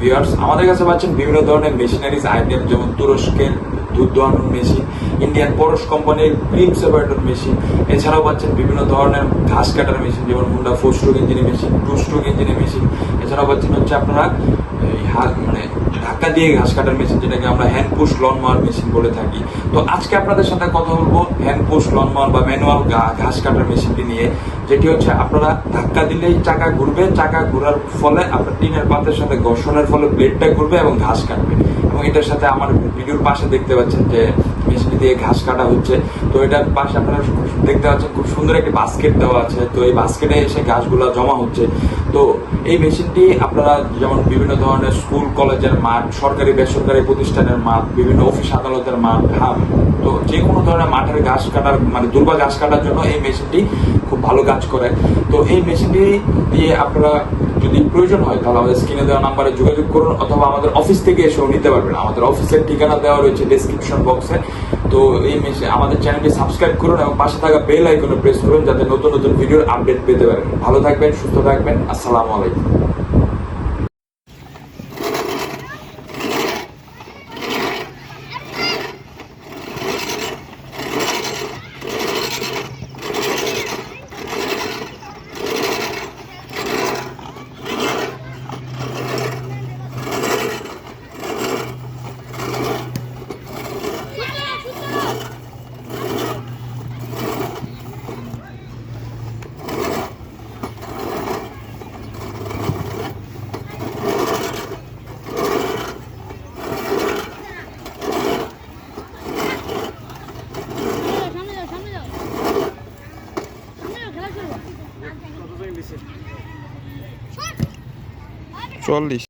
Viewers আমাদের কাছে পাচ্ছেন বিভিন্ন ধরনের মেশিনারিজ আইটেম যেমন তুরস্কের দুধ দোয়ানোর মেশিন ইন্ডিয়ান পরশ কোম্পানির ক্রিম সেপারেটর মেশিন এছাড়াও পাচ্ছেন বিভিন্ন ধরনের ঘাস কাটার মেশিন যেমন হুন্ডা ফোর স্ট্রোক ইঞ্জিনের মেশিন টু স্ট্রোক ইঞ্জিনের মেশিন এছাড়াও পাচ্ছেন হচ্ছে আপনারা এই হাত মানে ধাক্কা দিয়ে ঘাস কাটার মেশিন যেটাকে আমরা hand push lawn mower machine বলে থাকি। তো আজকে আপনাদের সাথে কথা বলব হ্যান্ড পুশ লন মার বা ম্যানুয়াল ঘাস কাটার মেশিনটি নিয়ে। যেটি হচ্ছে আপনারা ধাক্কা দিলেই চাকা ঘুরবে, চাকা ঘোরার ফলে আপনার টিনের পাতের সাথে ঘর্ষণের ফলে ব্লেডটা ঘুরবে এবং ঘাস কাটবে। এবং এটার সাথে আমার ভিডিওর পাশে দেখতে পাচ্ছেন যে মেশিনটি দিয়ে ঘাস কাটা হচ্ছে। তো এটার পাশে আপনারা দেখতে পাচ্ছেন খুব সুন্দর একটি বাস্কেট দেওয়া আছে। তো এই বাস্কেটে এসে ঘাসগুলো জমা হচ্ছে। তো এই মেশিনটি আপনারা যেমন বিভিন্ন ধরনের স্কুল, কলেজের মাঠ, সরকারি, বেসরকারি প্রতিষ্ঠানের মাঠ, বিভিন্ন অফিস, আদালতের মাঠ তো যে কোনো ধরনের মাঠের ঘাস কাটার মানে দুর্বা ঘাস কাটার জন্য এই মেশিনটি খুব ভালো কাজ করে। তো এই মেশিনটি দিয়ে আপনারা যদি প্রয়োজন হয়, তাহলে আমাদের স্ক্রিনে দেওয়া নাম্বারে যোগাযোগ করুন, অথবা আমাদের অফিস থেকে এসেও নিতে পারবেন। আমাদের অফিসের ঠিকানা দেওয়া রয়েছে ডেসক্রিপশন বক্সে তো এই মেশিন, আমাদের চ্যানেলটি সাবস্ক্রাইব করুন এবং পাশে থাকা বেল আইকনে প্রেস করুন, যাতে নতুন নতুন ভিডিওর আপডেট পেতে পারেন। ভালো থাকবেন, সুস্থ থাকবেন। আসসালামু আলাইকুম। চল্লিশ